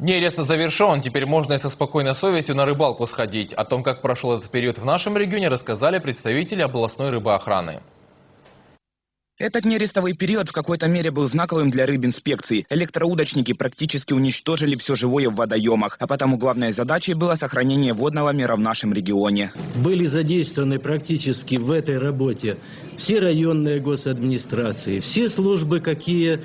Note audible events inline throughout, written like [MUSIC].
Нерест завершен, теперь можно и со спокойной совестью на рыбалку сходить. О том, как прошел этот период в нашем регионе, рассказали представители областной рыбоохраны. Этот нерестовый период в какой-то мере был знаковым для рыбинспекции. Электроудочники практически уничтожили все живое в водоемах, а потому главной задачей было сохранение водного мира в нашем регионе. были задействованы практически в этой работе все районные госадминистрации, все службы, какие,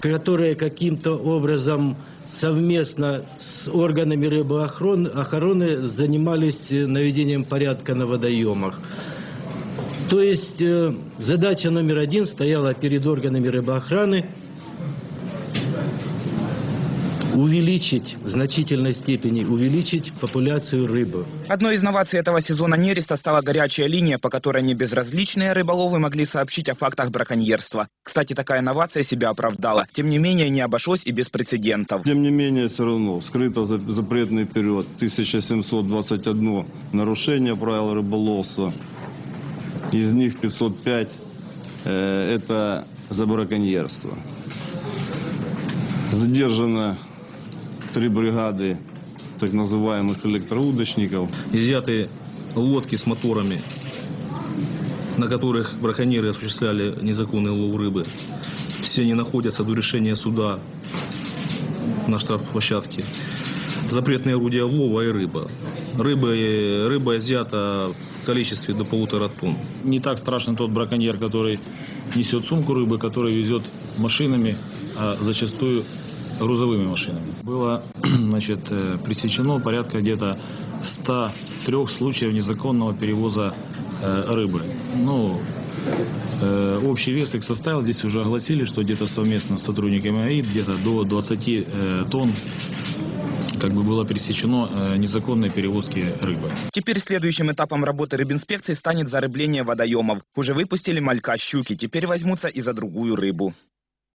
которые каким-то образом совместно с органами рыбоохраны охраны занимались э, наведением порядка на водоемах. То есть э, задача номер один стояла перед органами рыбоохраны увеличить в значительной степени увеличить популяцию рыбы. Одной из новаций этого сезона нереста стала горячая линия, по которой небезразличные рыболовы могли сообщить о фактах браконьерства. Кстати, такая новация себя оправдала. Тем не менее, не обошлось и без прецедентов. Тем не менее, все равно вскрыто за запретный период 1721 нарушение правил рыболовства. Из них 505 э, это за браконьерство. Задержано три бригады так называемых электроудочников. изъяты лодки с моторами, на которых браконьеры осуществляли незаконный лов рыбы. Все они находятся до решения суда на штрафплощадке. Запретные орудия лова и рыба. Рыба, рыба изъята в количестве до полутора тонн. не так страшен тот браконьер, который несет сумку рыбы, который везет машинами, а зачастую грузовыми машинами. Было [CLEARS THROAT] значит, э, пресечено порядка где-то 103 случаев незаконного перевоза э, рыбы. Ну, э, общий вес их составил, здесь уже огласили, что где-то совместно с сотрудниками АИД где-то до 20 э, тонн как бы было пересечено незаконной перевозки рыбы. Теперь следующим этапом работы рыбинспекции станет зарыбление водоемов. Уже выпустили малька щуки, теперь возьмутся и за другую рыбу.